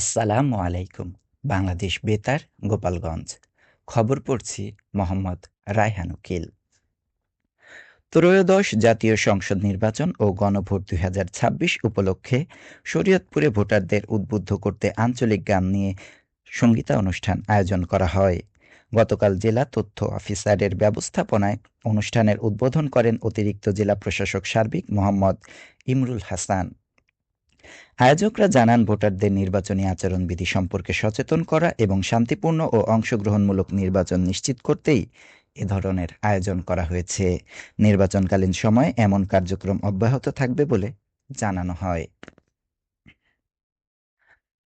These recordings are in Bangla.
আসসালামু আলাইকুম, বাংলাদেশ বেতার, গোপালগঞ্জ। খবর পড়ছি মোহাম্মদ রায়হান উকিল। ত্রয়োদশ জাতীয় সংসদ নির্বাচন ও গণভোট দুই হাজার ছাব্বিশ উপলক্ষে শরীয়তপুরে ভোটারদের উদ্বুদ্ধ করতে আঞ্চলিক গান নিয়ে সঙ্গীতা অনুষ্ঠান আয়োজন করা হয়। গতকাল জেলা তথ্য অফিসারের ব্যবস্থাপনায় অনুষ্ঠানের উদ্বোধন করেন অতিরিক্ত জেলা প্রশাসক সার্বিক মোহাম্মদ ইমরুল হাসান। আয়োজকরা জানান, ভোটারদের নির্বাচনী আচরণবিধি সম্পর্কে সচেতন করা এবং শান্তিপূর্ণ ও অংশগ্রহণমূলক নির্বাচন নিশ্চিত করতেই এ ধরনের আয়োজন করা হয়েছে। নির্বাচনকালীন সময়ে এমন কার্যক্রম অব্যাহত থাকবে বলে জানানো হয়।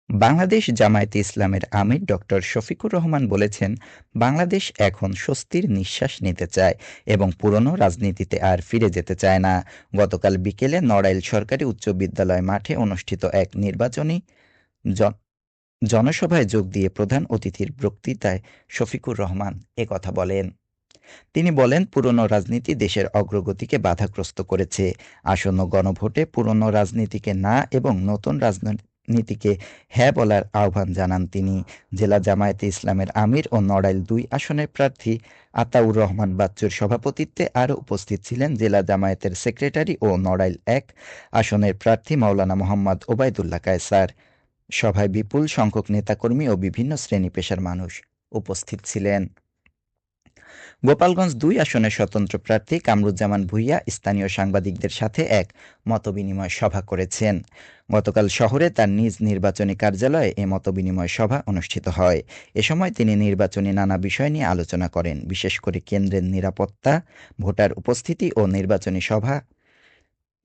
বাংলাদেশ জামায়াতে ইসলামের আমির ডক্টর শফিকুর রহমান বলেছেন, বাংলাদেশ এখন স্বস্তির নিঃশ্বাস নিতে চায় এবং পুরনো রাজনীতিতে আর ফিরে যেতে চায় না। গতকাল বিকেলে নড়াইল সরকারি উচ্চ বিদ্যালয় মাঠে অনুষ্ঠিত এক নির্বাচনী জনসভায় যোগ দিয়ে প্রধান অতিথির বক্তৃতায় শফিকুর রহমান কথা বলেন। তিনি বলেন, পুরনো রাজনীতি দেশের অগ্রগতিকে বাধাগ্রস্ত করেছে। আসন্ন গণভোটে পুরনো রাজনীতিকে না এবং নতুন রাজনৈতিক নীতিকে হ্যাঁ বলার আহ্বান জানান তিনি। জেলা জামায়াতে ইসলামের আমির ও নড়াইল দুই আসনের প্রার্থী আতাউর রহমান বাচ্চুর সভাপতিত্বে আরও উপস্থিত ছিলেন জেলা জামায়াতের সেক্রেটারি ও নড়াইল এক আসনের প্রার্থী মাওলানা মোহাম্মদ ওবায়দুল্লাহ কায়সার। সভায় বিপুল সংখ্যক নেতাকর্মী ও বিভিন্ন শ্রেণি পেশার মানুষ উপস্থিত ছিলেন। গোপালগঞ্জ দুই আসনের স্বতন্ত্র প্রার্থী কামরুজ্জামান ভুইয়া স্থানীয় সাংবাদিকদের সাথে এক মতবিনিময় সভা করেছেন। গতকাল শহরে তার নিজ নির্বাচনী কার্যালয়ে এ মতবিনিময় সভা অনুষ্ঠিত হয়। এ সময় তিনি নির্বাচনী নানা বিষয় নিয়ে আলোচনা করেন, বিশেষ করে কেন্দ্রের নিরাপত্তা, ভোটার উপস্থিতি ও নির্বাচনী সভা,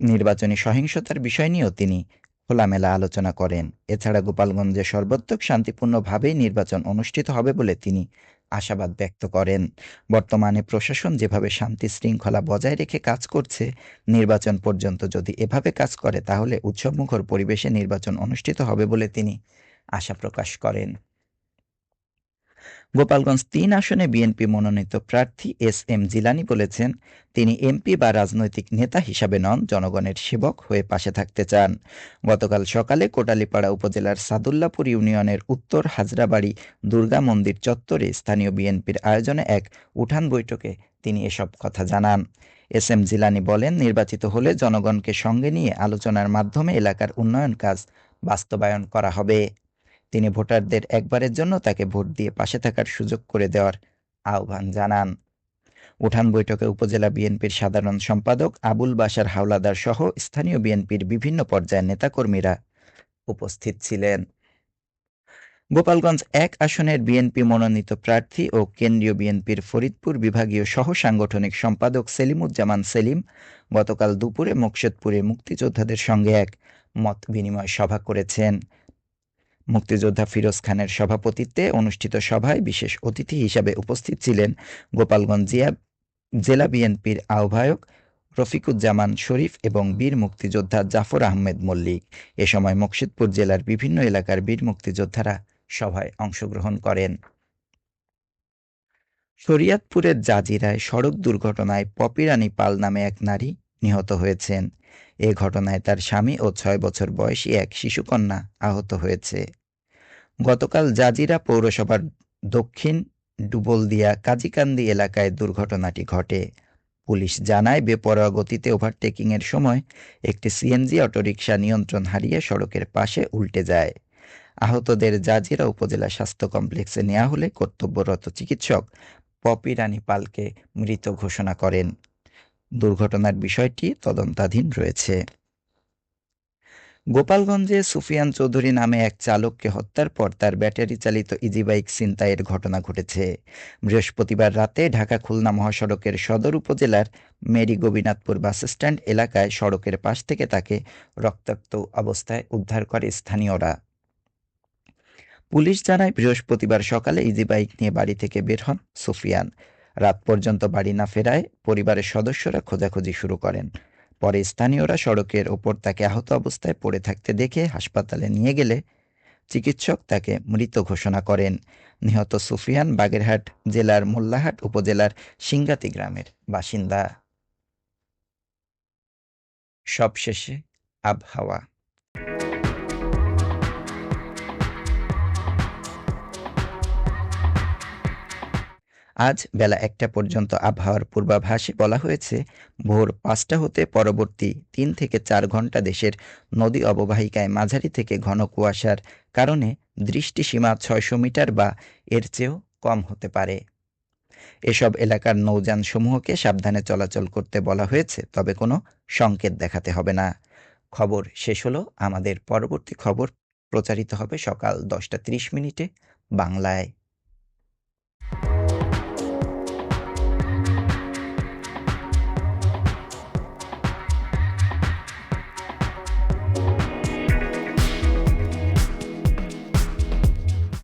নির্বাচনী সহিংসতার বিষয় নিয়েও তিনি খোলামেলা আলোচনা করেন। এছাড়া গোপালগঞ্জে সর্বোত্তক শান্তিপূর্ণভাবেই নির্বাচন অনুষ্ঠিত হবে বলে তিনি আশাবাদ ব্যক্ত করেন। বর্তমানে প্রশাসন যেভাবে শান্তি শৃঙ্খলা বজায় রেখে কাজ করছে, নির্বাচন পর্যন্ত যদি এভাবে কাজ করে তাহলে উৎসবমুখর পরিবেশে নির্বাচন অনুষ্ঠিত হবে বলে তিনি আশা প্রকাশ করেন। গোপালগঞ্জ তিন আসনে বিএনপি মনোনীত প্রার্থী এস এম জিলানি বলেছেন, তিনি এমপি বা রাজনৈতিক নেতা হিসাবে নন, জনগণের সেবক হয়ে পাশে থাকতে চান। গতকাল সকালে কোটালীপাড়া উপজেলার সাদুল্লাপুর ইউনিয়নের উত্তর হাজরাবাড়ি দুর্গা মন্দির চত্বরে স্থানীয় বিএনপির আয়োজনে এক উঠান বৈঠকে তিনি এসব কথা জানান। এস এম জিলানি বলেন, নির্বাচিত হলে জনগণকে সঙ্গে নিয়ে আলোচনার মাধ্যমে এলাকার উন্নয়ন কাজ বাস্তবায়ন করা হবে। তিনি ভোটারদের একবারের জন্য তাকে ভোট দিয়ে পাশে থাকার সুযোগ করে দেওয়ার আহ্বান জানান। উঠান বৈঠকে উপজেলা বিএনপির সাধারণ সম্পাদক আবুল বাসার হাওলাদার সহ স্থানীয় বিএনপির বিভিন্ন পর্যায়ের নেতাকর্মীরা উপস্থিত ছিলেন। গোপালগঞ্জ এক আসনের বিএনপি মনোনীত প্রার্থী ও কেন্দ্রীয় বিএনপির ফরিদপুর বিভাগীয় সহ সাংগঠনিক সম্পাদক সেলিমুজ্জামান সেলিম গতকাল দুপুরে মোকশেদপুরে মুক্তিযোদ্ধাদের সঙ্গে এক মত বিনিময় সভা করেছেন। মুক্তিযোদ্ধা ফিরোজ খানের সভাপতিত্বে অনুষ্ঠিত সভায় বিশেষ অতিথি হিসাবে উপস্থিত ছিলেন গোপালগঞ্জ জিয়া, জেলা বিএনপির আহ্বায়ক রফিকুজ্জামান শরীফ এবং বীর মুক্তিযোদ্ধা জাফর আহমেদ মল্লিক। এ সময় মুর্শিদপুর জেলার বিভিন্ন এলাকার বীর মুক্তিযোদ্ধারা সভায় অংশগ্রহণ করেন। শরিয়াতপুরের জাজিরায় সড়ক দুর্ঘটনায় পপিরানি পাল নামে এক নারী নিহত হয়েছেন। এ ঘটনায় তার স্বামী ও ছয় বছর বয়সী এক শিশুকন্যা আহত হয়েছে। গতকাল জাজিরা পৌরসভার দক্ষিণ ডুবলদিয়া কাজিকান্দি এলাকায় দুর্ঘটনাটি ঘটে। পুলিশ জানায়, বেপরোয়া গতিতে ওভারটেকিংয়ের সময় একটি সিএনজি অটোরিকশা নিয়ন্ত্রণ হারিয়ে সড়কের পাশে উল্টে যায়। আহতদের জাজিরা উপজেলা স্বাস্থ্য কমপ্লেক্সে নেওয়া হলে কর্তব্যরত চিকিৎসক পপি রানী পালকে মৃত ঘোষণা করেন। দুর্ঘটনার বিষয়টি তদন্তাধীন রয়েছে। গোপালগঞ্জে সুফিয়ান চৌধুরী নামে এক চালককে হত্যার পর তার ব্যাটারি চালিত ইজিবাইক ছিনতাইয়ের ঘটনা ঘটেছে। বৃহস্পতিবার রাতে ঢাকা খুলনা মহাসড়কের সদর উপজেলার মেরি গোবিনাথপুর বাসস্ট্যান্ড এলাকায় সড়কের পাশ থেকে তাকে রক্তাক্ত অবস্থায় উদ্ধার করে স্থানীয়রা। পুলিশ জানায়, বৃহস্পতিবার সকালে ইজিবাইক নিয়ে বাড়ি থেকে বের হন সুফিয়ান। রাত পর্যন্ত বাড়ি না ফেরায় পরিবারের সদস্যরা খোঁজাখুঁজি শুরু করেন। পরে স্থানীয়রা সড়কের ওপর তাকে আহত অবস্থায় পড়ে থাকতে দেখে হাসপাতালে নিয়ে গেলে চিকিৎসক তাকে মৃত ঘোষণা করেন। নিহত সুফিয়ান বাগেরহাট জেলার মোল্লাহাট উপজেলার সিঙ্গাতি গ্রামের বাসিন্দা। সবশেষে আবহাওয়া। আজ বেলা একটা পর্যন্ত আবহাওয়ার পূর্বাভাসে বলা হয়েছে, ভোর পাঁচটা হতে পরবর্তী তিন থেকে চার ঘণ্টা দেশের নদী অববাহিকায় মাঝারি থেকে ঘন কুয়াশার কারণে দৃষ্টিসীমা ছয়শো মিটার বা এর চেয়েও কম হতে পারে। এসব এলাকার নৌযান সমূহকে সাবধানে চলাচল করতে বলা হয়েছে, তবে কোনো সংকেত দেখাতে হবে না। খবর শেষ হলো আমাদের পরবর্তী খবর প্রচারিত হবে সকাল দশটা ত্রিশ মিনিটে বাংলায়।